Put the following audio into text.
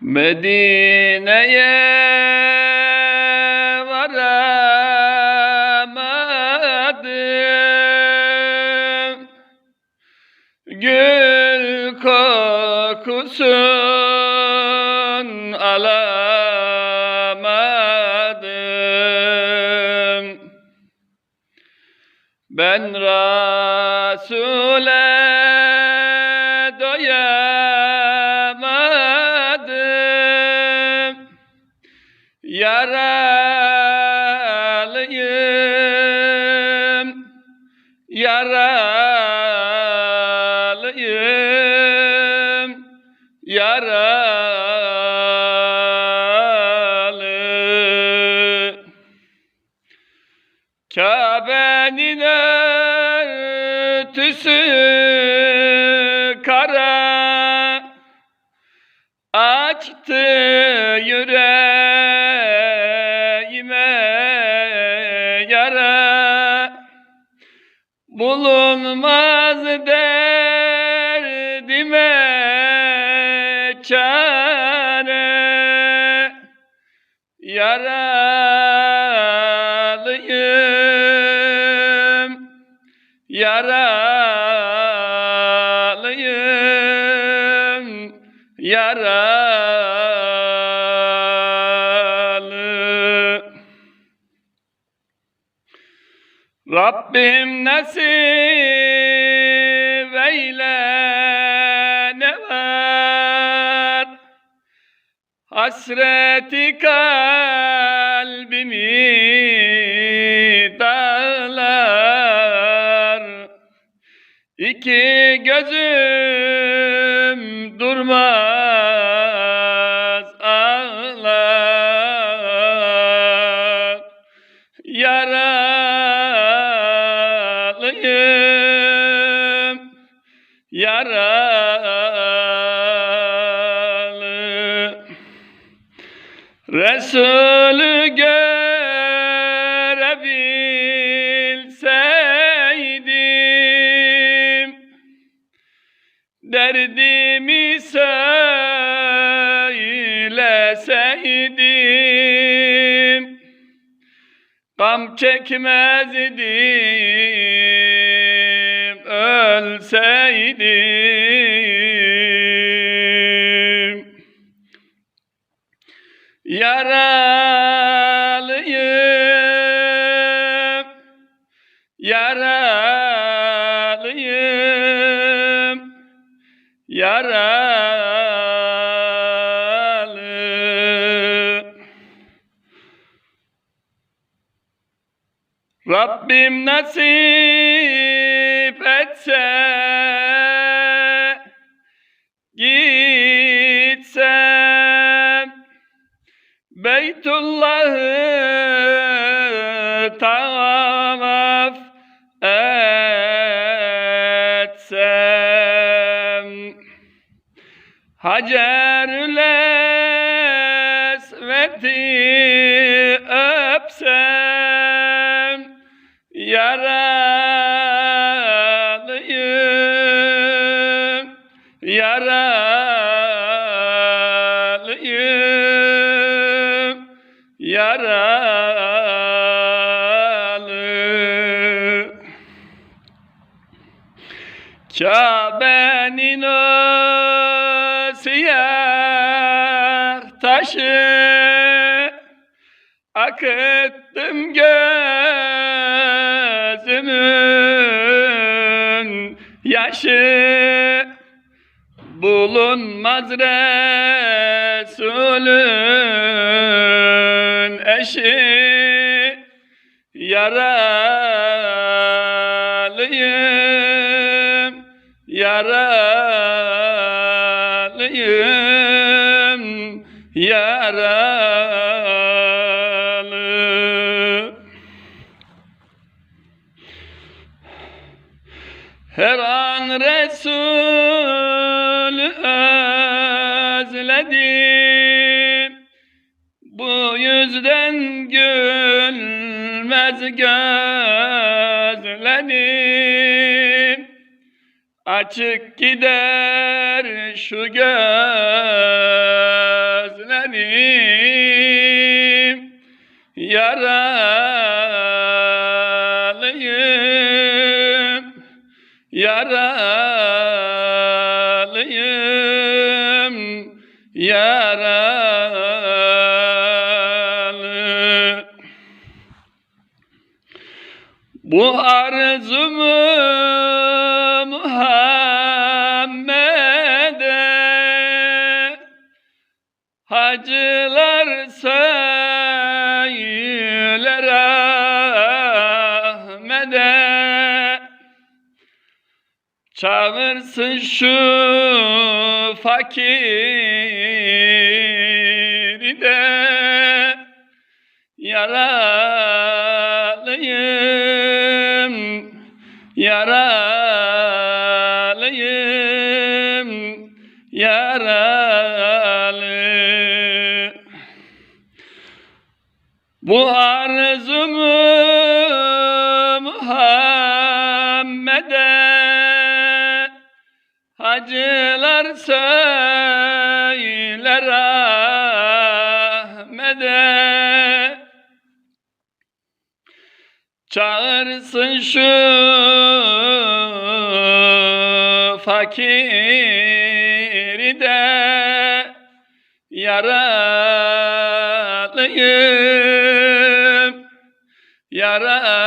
Medine'ye varamadım. Gül kokusun alamadım. Ben Resul'e Yaralıyım Yaralı Kabe'nin örtüsü kara Açtı yüreğime Bulunmaz derdime çare. Yaralıyım Yaralıyım Yaralı Rabbim nasip eyle ne var? Hasreti kalbimi dağlar. İki gözüm durmaz Yaralıyım Yaralı. Resulü görebilseydim Derdimi söyleseydim Gam çekmezdim ölseydim Yaralıyım Yaralıyım Yaralı Rabbim nasip etse gitsem Beytullah'ı tavaf etsem Hacerül Esved'i öpsem Yaralıyım Yaralı Kabe'nin o siyah taşı. Akıttım gözümün yaşı. Bulunmaz Resulün eşi Yaralıyım Yaralıyım Yaralı Her an Resul özledim bu yüzden gülmez gözlerim. Açık gider şu gözlerim. Yaralıyım Yaralıyım. Bu arzumu Muhammed'e. Hacılar söyler Ahmet'e. Çağırsın şu fakiri de. Yaralıyım, yaralı. Bu arzumu Muhammed'e Hacılar söyler Ahmet'e Çağırsın şu fakiri Yaralıyım, yaralıyım.